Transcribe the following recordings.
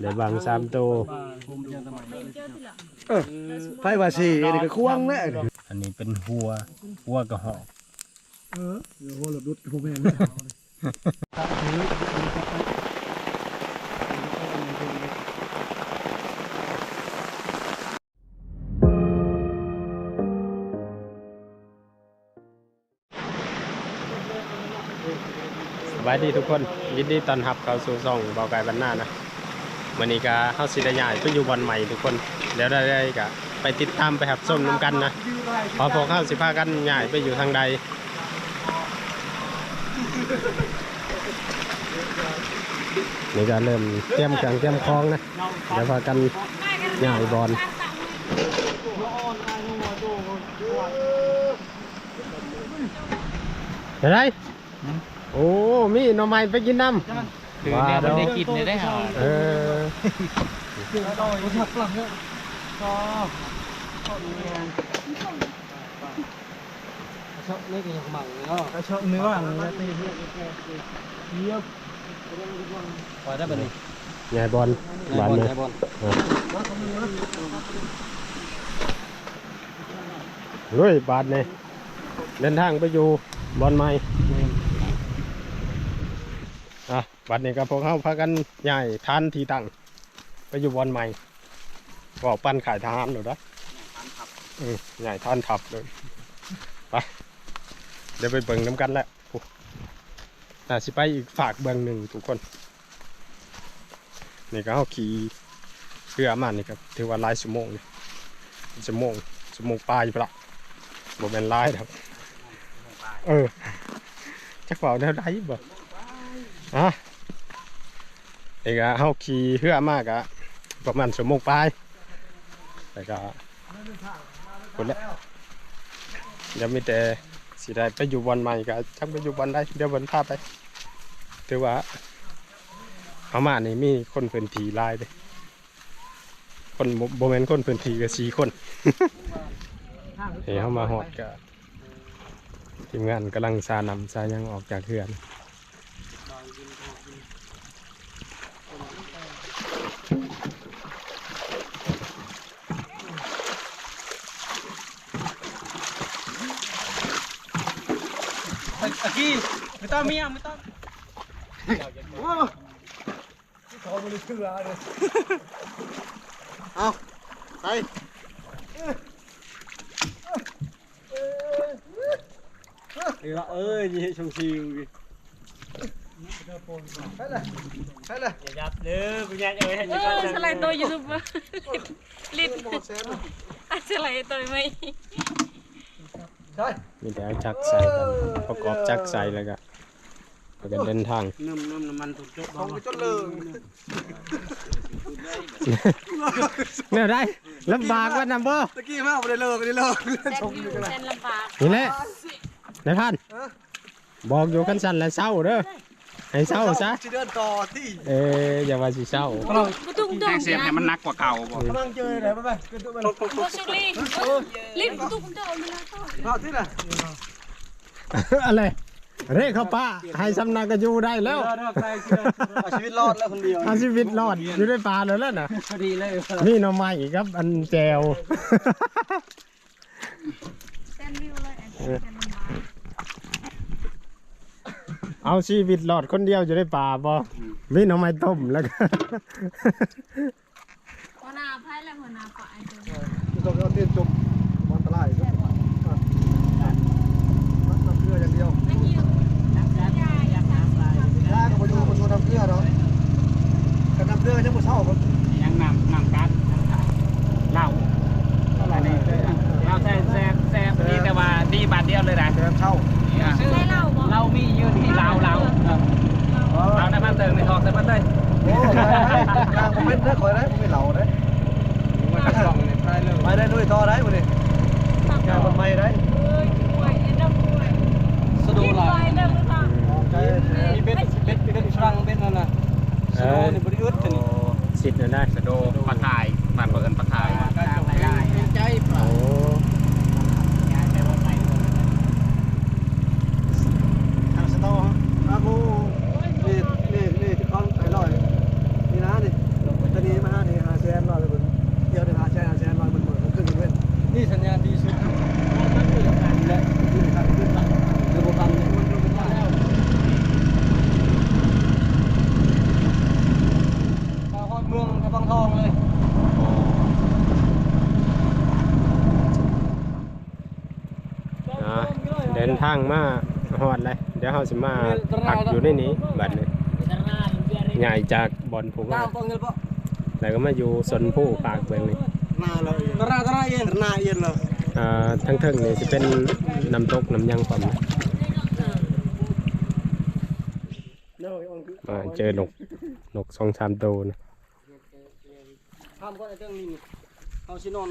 ได้บางสามตัวไฟว่าสินี่ก็ควงแน่อันนี้เป็นหัว หัวกระหอกเออเดี๋ยวโหรถดุดผมเห็นสบายดีทุกคนยินดีต้อนรับเข้าสู่ช่องเบาไก่บรรณานะ วันนี้ก็เฮาสิได้ย้ายไปอยู่วันใหม่ทุกคนเดี๋ยวได้ได้ก็ไปติดตามไปหับส้มน้ำกันนะพอพวกเฮาสิพากันย้ายไปอยู่ทางใดนี่ก็เริ่มเตรียมเครื่งเตรียมคลองนะเดี๋ยวพากันย้ายบอลเฮ้ยโอ้มีหน่อไม้ไปกินน้ำ คือเนี่ยมันได้กินเนี่ยได้หาเออชอบเล็กอย่างหมังเนาะชอบเนื้อหลังเลยตีเยี่ยมพอได้แบบนี้ยายบอลบานบอลเลยบอลเฮ้ยบาทเลยเดินทางไปอยู่บอลใหม่อะ บัดนี้ก็พวกเขาพากันย้ายทานที่ตั้งไปอยู่บอลใหม่ก็ปั้นขายทหารหรือนะอืมย้ายทานทับเลยไปเดี๋ยวไปเบิ่งน้ำกันแหละโอ้น่าสิไปอีกฝากเบิ่งหนึ่งทุกคน นี่ก็เขาขี่เรือมานี่ครับถือว่าหลายชั่วโมงนี่ชั่วโมงชั่วโมงปลายไปละบ่เป็นหลายครับ เออจักเป่าแนวใดบ่อะ นี่ก็เขาขี่เรือมากอะประมาณชั่วโมงไปแต่ก็คนละเดี๋ยวมีแต่สิได้ไปอยู่วันใหม่ก็จักไปอยู่วันใดเดี๋ยววันพาไปถือว่าเขามานี่มีคนพื้นทีลายเลยคนโบแมนคนพื้นทีก็สี่คนเฮ้ยเขามาหอดกับทีมงานกำลังซานำซายังออกจากเขื่อน อากี้ไม่ต้องเมียไม่ต้องขอบริสุทธิ์เลยเอาไปเอ้ยนี่ชงชิว ใช่เลยยับเด้อกูยัดเอ้ยเออสไลด์ตัวยูทูบเบอร์ลิ้นอะสไลด์ตัวไหมมีแต่เอาจักใส่กันประกอบจักใส่แล้วก็แล้วก็เดินทางน้ำน้ำน้ำมันถูกจบของจนเลิงเนี่ยได้ลำบากว่านัมเบอร์ตะกี้มากไม่ได้เลิกไม่ได้เลิกชมอยู่กันเส้นลำบากนี่แหละนายพันธุ์บอกอยู่กันสั่นแล้วเศร้าเด้อ ให้เศร้าซะจะเดินต่อที่เอ้ยอย่าว่าสิเศร้ากูตุ้งตุ้งเสียบเนี่ยมันหนักกว่าเก่าบ่กำลังเจอไหนไปไปขึ้นตัวไปโคชิลีลิ้นกูตุ้งตุ้งเวลาต่อรอที่ไหนอะไรเร่เข้าป้าให้สำนักก็อยู่ได้แล้วเอาชีวิตรอดแล้วคนเดียวเอาชีวิตรอดอยู่ในป่าแล้วล่ะนะพอดีเลยนี่หน่อไม้อีกครับ อันแจวเส้นวิวเลยเส้นลำบาก เอาชีวิตรอดคนเดียวอยู่ในป่าบ่มีหน่อไม้ต้มแล้วก็ หัวหน้าไพ่และหัวหน้าฝ่ายตัวต้องเอาเตียนจมมันตรายน้ำเกลืออย่างเดียวไม่หิวน้ำยาอยากน้ำลายยาก็มาดูมาชวนน้ำเกลือเนาะกับน้ำเกลือยังไม่เช่าคนยังนำนำกันเหล้าอันนี้เราแซ่แซ่แซ่นี่แต่ว่าดีบาทเดียวเลยนะ เดินเช่า ได้เหล้าบ่เรามีอยู่ที่เราเราเราได้มาเติมในทองได้มาเลยโอ้ยางผมไม่ได้คอยได้ผมไม่เหล่าได้ไปได้ด้วยต่อได้หมดเลยงานคนใหม่ได้เอ้ยป่วยไอ้น้ำป่วยสะดวลิ้กนหลาลอยยเริ่มแล้วค่ะใจมีเบ็ดเบ็ดเบ็ดช่างเบ็ดนั่นน่ะสะดวกนี่บริยุทธ์นี่สิทธิ์น่ะได้สะโดปลาขายบ้านเปิดปลาขายใจโอ้ทางสตออากูนี่นี่นี่ที่เขาไอ้ลอยนี่นะนี่ ลงไปางมาฮอด เลยเดี๋ยวเฮาสิมาพักอยู่ในนี้บัดนี้ใหญ่จากบอนผูกมา Tao con nghe bọ. แล้วก็มาอยู่สนผู้ปากเบิ่งนี่ Na là yên. Ra ra yên. Na yên là. อ่าทั้งเทิงนี่สิเป็นน้ำตกน้ำยังความนะ Rồi ông cứ. อ่าเจอนกนกสองสามตัวนะ Tham con này thương nhìn. Họ chỉ non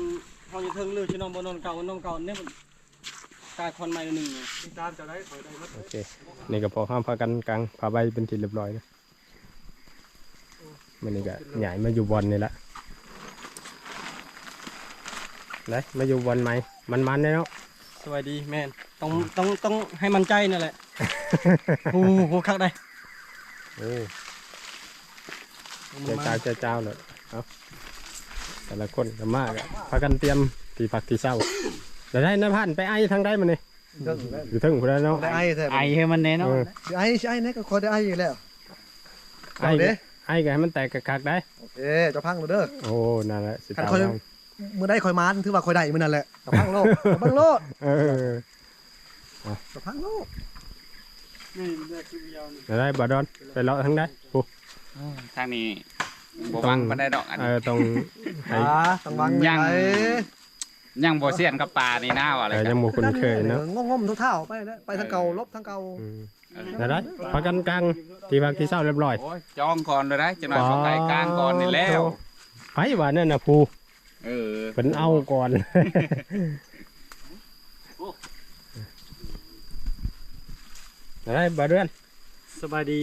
họ chỉ thương lừa chỉ non bò non cầu non cầu nếu mà cài con mày nừng. Tam cho đấy khỏi đây mất. โอเคนี่ก็พอห้ามพากันกลางพาใบเป็นทีเรียบร้อยนะมันนี่ก็ใหญ่มาอยู่บอลนี่ละเลยมาอยู่บอลไหมมันมันเลยเนาะสวัสดีแมนต้องต้องต้องให้มันใจนั่นแหละโอ้โหคักได้โอ้เจ้าเจ้าเจ้าเจ้าเลยเอาแต่ละคนก็มากอะพากันเตรียมที่พักที่เศร้า แล้วได้น้ำพันไปไอ้ทางได้มันนี่อยู่ถึงพุ่นแล้วเนาะได้ไอ้แท้ไอให้มันแน่เนาะเออไอ้ไอ้นี่ก็คอยได้ไอ้อยู่แล้วไอ้ก็ไอ้ก็ให้มันแตกกระคักได้เอ๊จะพังเด้อ โอ้นั่นแหละสิคันตามคอยนั้นมือได้คอยมานถือว่าคอยได้มือนั่นแหละจะพังโลกจะพังโลกเออจะพังโลกนี่มันได้คือยาวนี่แล้วได้บาดอนไปเลาะทางได้ปุ๊ทางนี้บ่วังบ่ได้ดอกอัน เออตรงไอ้อ่าต้องวางยัง ไว้ ยังบ่เสียนกับปลานี่นะว่าอะไรเออกัยันงหมูคุ้นเคยเนาะงงงๆเท่าๆไปนะไปทางเก่าลบทางเก่าอืมแล้วได้พากันกลางที่พักที่เศร้าเรียบร้อย โอ้ยจองก่อนเลยนะจะหน่อยของไก่กลางก่อนนี่แล้วไผว่านั่นน่ะภูเออเป็นเอาก่อนแล้วได้บาเดือนสบายดี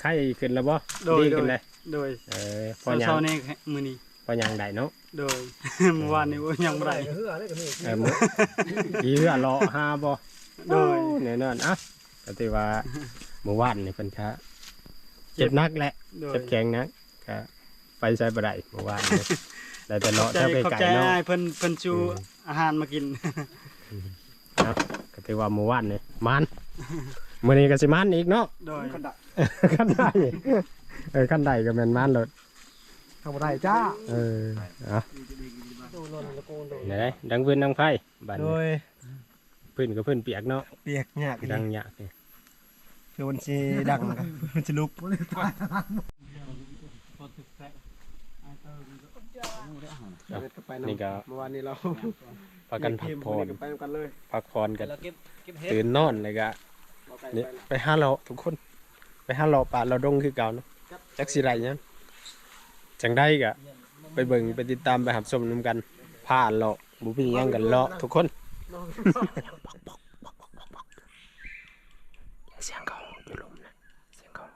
ไข้ขึ้นแล้วบ่โดย ดีขึ้นเลยโดยเออพอยังเช้าๆนี่มือนี้ พอยังได้เนาะโดย เมื่อวานนี้ยังไม่ได้เออมื้ออีเรือรอหาบ่โดยแน่นอนอะก็ถือว่าเมื่อวานนี่เพิ่นคะเจ็บหนักแหละ โดยเจ็บแข็งนักก็ไปใช้บ่ได้เมื่อวานนี่ได้แต่เลาะใจแถวไปขอบไก่ใจเนาะ อ้ายเพิ่นเพิ่นชูอืม อาหารมากินก็ถือว่าเมื่อวานนี่มันมื้อนี้ก็สิมันอีกเนาะ โดย ขั้นใดเออขั้นใดก็แม่นมันโลด ทำอะไรจ้าเออเอาไหนดังพื้นดังไฟบัดโดนี้ยพื้นก็พื้นเปียกเนาะเปียกยากดังหยากนี่คือมันสิดังมันสิลุกนี่ก็เมื่อวานนี้เราพากันพักผ่อนไปกันเลยพักผ่อนกันเราเก็บเก็บเห็ดตื่นนอนเลยก็นี่ไปหาเราะทุกคน ไปหาเราะป่าเราดงคือเก่าเนาะจักสิไรเนี่ยง จังได้กะไปเบิ่งไปติดตามไปหับชมนํกันผ่านเลาะบุมีหยังกันเลาะทุกคนเสียงก่อนลมนะเสียงเขา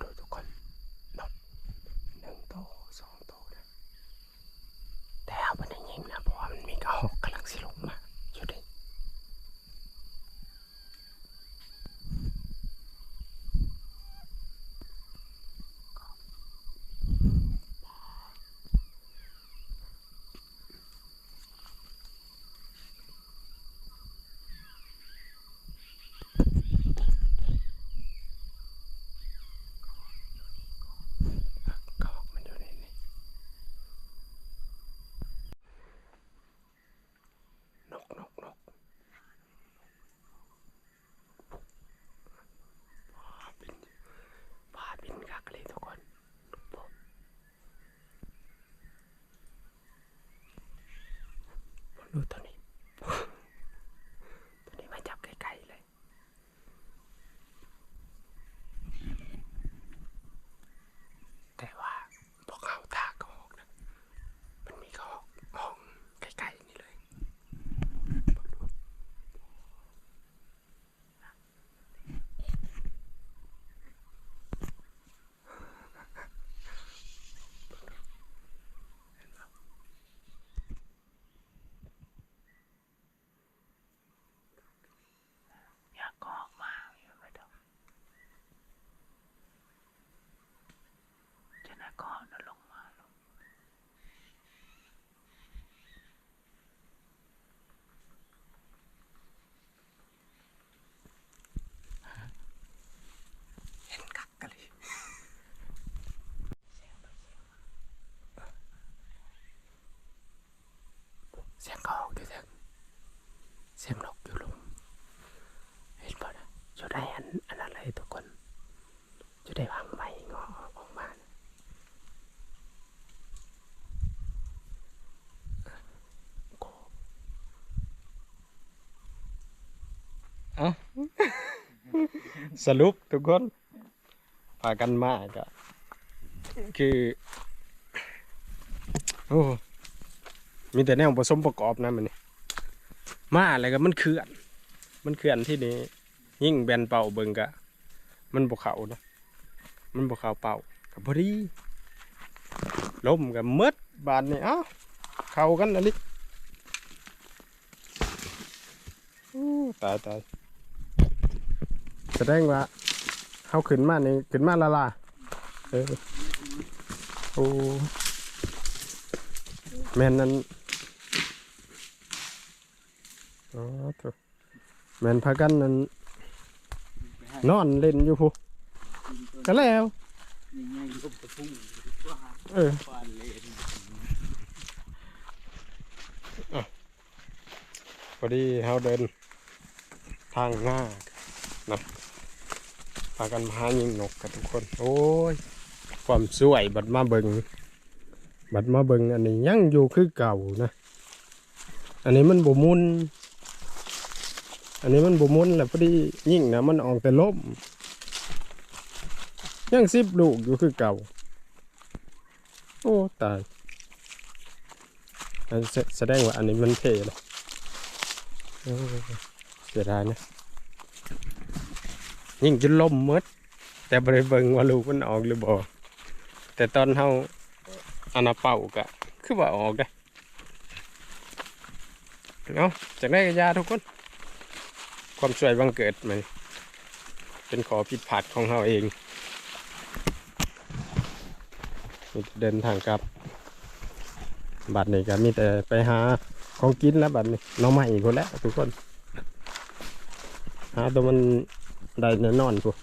ดูทุกคนนกหนึ่งโตวสองโตวนะแต่เอาไปในยิงนะเพราะว่ามันมีกระหอกกำลังสิลงมาอยู่ดิกระหอกมันอยู่ในนี้ นกนกนกพาบินพาบินกักเลยทุกคนผมดูตัวนี้ ตัวนี้มาจับไกลๆเลย สรุปทุกคนพากันมาก็คือโอ้มีแต่แนวผสมประกอบนะมันนี่มาอะไรก็มันเขื่อน มันเขื่อนที่นี้ยิ่งแบนเป่าเบิงกะ มันบกเขานะมันบกเขาเป่ากับพอดีล้มกับมืดบานนี่เอ้าเข้ากันอะไรอู้ตายตาย แสดงว่าเขาขึ้นมานี่ขึ้นมาละลาเออโอ้แม่นนั้นอ๋อถูแม่นพากันนั้นนอนเล่นอยู่พูก็แล้วเออฟานนพอดีเขาเดินทางหน้านะ พากันมาหายิงนกกันทุกคน โอ้ย ความสวยบัดมาเบิงบัดมาเบิงอันนี้ยังอยู่คือเก่านะ อันนี้มันบ่มุน อันนี้มันบ่มุนแหละพอดียิ่งนะมันออกแต่ล้มยังสิบลูกอยู่คือเก่า โอ้ตายแสดงว่าอันนี้มันเทเลยเสียดายนะ ยิ่งจนล่มมด แต่บริเบิงว่าลูกมันออกหรือบ่แต่ตอนเฮาอันาเป่ากะ คือว่าออกได้เอาจากได้ยาทุกคน ความสวยบังเกิดมันเป็นขอผิดพลาดของเฮาเองเดินทางกลับ บัดนี้ก็มีแต่ไปหาของกินแล้วบัดนี้น้องใหม่พอแล้วทุกคนหาตัวมัน ได้แน่นอนพวก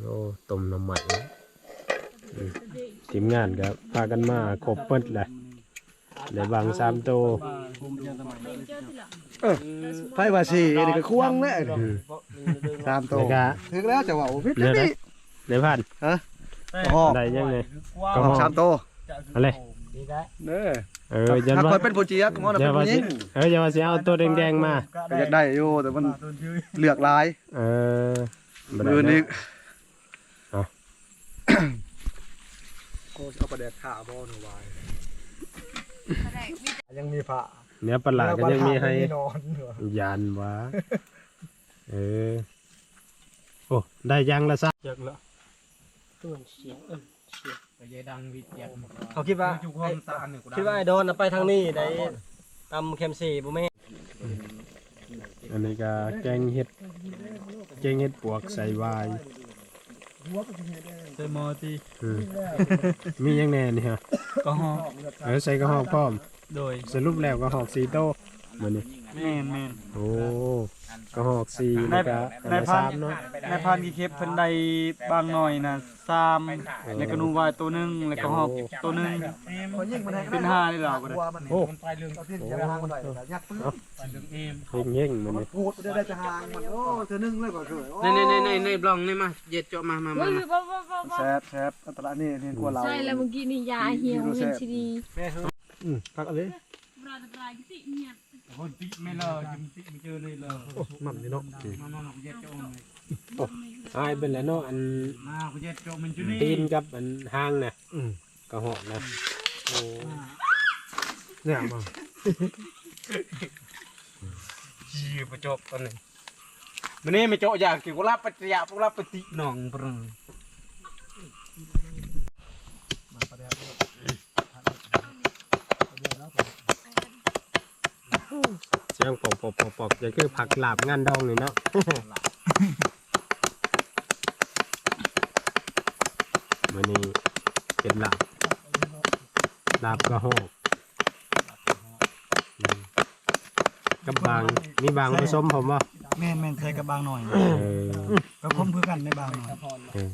โอ้ต้มหน้ำใหม่อืมทีมงานก็พากันมาครบเปิดเลยได้บางสามตัวภูมิยังสมัยนี้ไฟว่าสี่นี่ก็ควงแน่อืมตามโตแล้วก็ถึงแล้วจะว่าโอ้พิษเนี่ยนะนี่ได้พันหอกได้ยังไงก็หอกสามโตอะไรเด้อ เออยันถ้าว่าคอยเป็นผู้เจี๊ยบงอนอเป็ย่านว่าผู้หสิญิงเอออย่าว่าสิเอาตัวแดงๆมาก็อยากได้อยู่แต่มันเลือกหลายเออบ่ได้มือนี้ นะ เอาโอ้เอาประเด็ดขาบอลวายยังมีผ้าเนื้อปลาร้าก็ยังมีให้ นอนเหรอยันวะ เออ โอ้ ได้ยังละซะเยอะแล้วตัวเสียงเออเสียง ไปยดังวิทยาเขาคิดว่าจุกความตาหนึ่งคิดว่าไอ้โดนน่ะไปทางนี้ได้ตำเข็มสี่บ่แม่อันนี้ก็แกงเห็ดแกงเห็ดปวกใส่วายเซมอตีอืมมียังแน่นี่ฮะก็ฮอเออใส่กระหอกพร้อมโดยสรุปแล้วกระหอกสีโตวมือนี่ แม่นแม่นโอ้กระหอกสีแล้วก็อันในละพันสามเนาะ ในพันกี่เคปเพิ่นได้บางหน่อยน่ะ3แล้วก็นูวายตัวหนึงแล้วก็ฮอบตัวหนึงคนยิงมันให้เป็นห้าได้แล้วก็ได้กลัวมันโอ้เอาที่จะหางมันได้ยัดปื้มเฮงเฮงๆมือนี่กูจะได้จะหางมันโอ้เธอนึ่งเลยก่อนเถอะในในในในในบล็องนี่มาเย็ดเจาะมามาเฮ้มายมาบ่บ่บ่บ่แซ่บแซ่บอันตรายนี่นี่กลัวเราใช่แล้วเมื่อกี้นี่ยาเหี่ยวเห็นสิดีอืมพักเอะไรปลาปลากิติเนี่ย คนติไม่เลอจิมติไม่เจอเลยเลยโอ้หม่ำนี่เนาะมามามาเย็ดโจมเลยอายเป็นแล้วเนาะอันมาเย็ดโจมมันจุนี่ตีนกับอันห้างน่ะกระหอกนะโอ้เนี่ยมาชีประจบตอนนี้มันนี่ไม่เจาะอยากกี่กุหลาบปัจจยะกุหลาบปฏิหนองปรึง เสียงปอกปอกปอกปอกจะคือผักหลาบงานดองเลยเนาะมันนี่เป็นหลาบหลาบกระหอกอืมกับบางมีบางผสมผมว่าแม่นแม่นใส่กับบางหน่อยเออ ก็คมคือกันในบางหน่อย เออ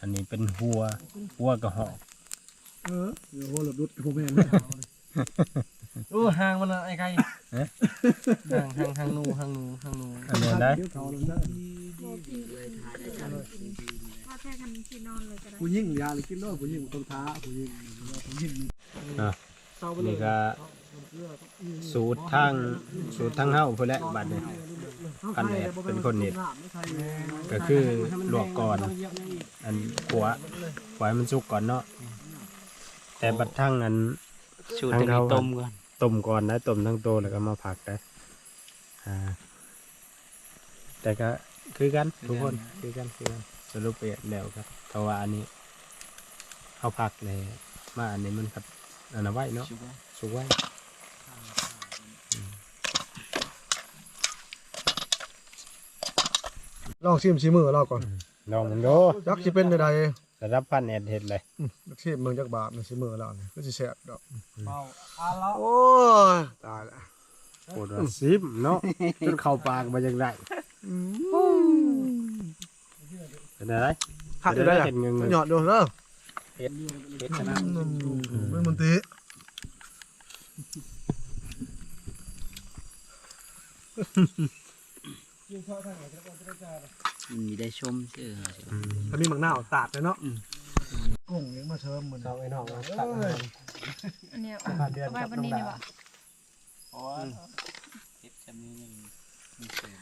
อันนี้เป็นหัว หัวกระหอกเออเดี๋ยวโหหลบดุดผมเห็นโอ้หางมันอะไอ้ไก่หางหางหางนูหางนูหางนูอันนี้ได้เขาลงได้บ่พี่ว่าแค่กันที่นอนเลยก็ได้ผู้หญิงยาหรือกินโลผู้หญิงต้นท้าผู้หญิงผู้หญิงนี่ก็สูตรทางสูตรทางเฮาพุ่นแหละบัดนี้ อันแรกเป็นคนเน็ตก็คือลวกก่อน อันขัวไว้มันสุกก่อนเนาะแต่บัดทั้งอันชูตัวนี้ต้มก่อนต้มก่อนนะต้มทั้งโตแล้วก็มาผักได้อ่า แต่ก็คือกันทุกคนคือกันคือกันสรุปไปแล้วครับเพราะว่าอันนี้เอาผักเลยมาอันนี้มันผัดอันนั้นไว้เนาะสุกไว้ ลองชิมชิมือเราก่อนลองมันดูยักษ์สิเป็นใดระดับพันเอ็ดเห็ดเลยๆยักษ์ชิมเมืองจักบาทในชิมือเราเนี่ยก็สิแซ่บดอกเมาอาละโอ้ยตายละโคตรซิมเนาะจนเข้าปากมาจังไดเป็นอะไรขาดอยู่ได้เห็นเงินเงินหยอดดูเด้อเฮ็ดขนาดมันมันตี มีได้ชมชื่อถ้ามีมังนาวตาดเลยเนาะกุ้งยังมาเชิมเหมือนเอาไอ้น้องมาเอ้ยอันเนี้ยเอาไว้วันนี้ดีกว่าอ๋อเฮ็ดจำนี้ยังมีเสริม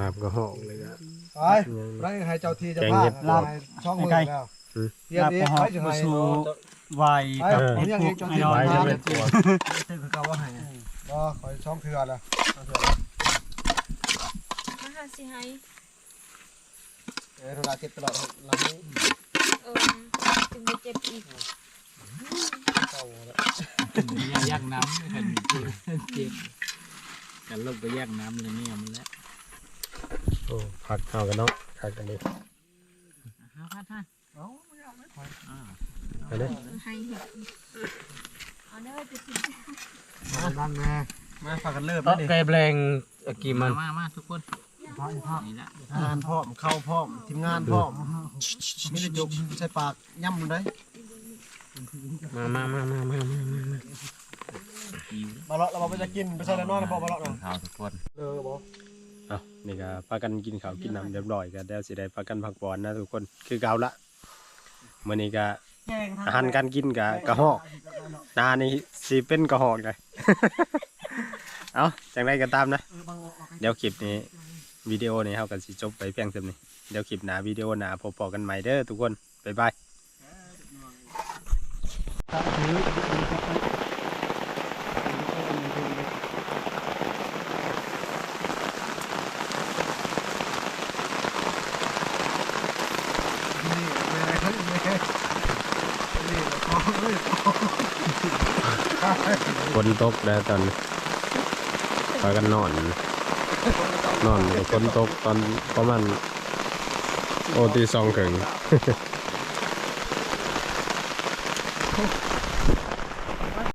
ลาบก็ห้องเลยอะไปไรให้เจ้าที่เจะแกงพาเห็ดลาช่องมือแล้วอืมเทียบนี้ไปจังไง วายไปผมยังเองเจ้าที่ไว้มาจะเลเป็ยนตัวคือเขาว่าให้บ่ขอช่องเถื่อละมาหาสิให้เออเราเจ็บตลอดหลังนี้เออจึงได้เจ็บอีกยากน้ำกันเจ็บกันลงไปแยกน้ำเลยเนี่ยมันแล้วโอ้ผักเข้ากันเนาะผักกันดิห้าพันห้าไปเลยให้เห็ด เอาได้จะกินดังแน่มาฝากกันเริ่มแล้วดิไก่แปลงกี่มันมามาทุกคนพ่อพ่อนี่ละงานพ่อมเข้าพ่อมทีมงานพ่อมไม่ได้จกใส่ปากย่ำมันได้มามามามามามามาบาเลาะเราบอกว่าจะกินไปใส่แล้วนอนนะบอกบาเลาะเนาะข่าวทุกคนเออบอกเอานี่ก็พากันกินข้าวกินน้ำเรียบร้อยก็เดี๋ยวสิได้พากันพักผ่อนนะทุกคนคือเก่าละมื้อนี้ก็ อาหารการกินก็กระหอกหนานี่สิเป็นกระหอกเลย เอาจังไรก็ตามนะ เดี๋ยวคลิปนี้วิดีโอนี้เฮากันสิจบไปเพียงเท่านี้ เดี๋ยวคลิปหน้าวิดีโอหน้าพบๆกันใหม่เด้อทุกคน บ๊ายบาย นี่แม่เขาแม่นี่พ่อเอ้ย ฝ นตกแล้วตอนพากันนอน นอนฝนตกตอนประมาณโอตีสองถึง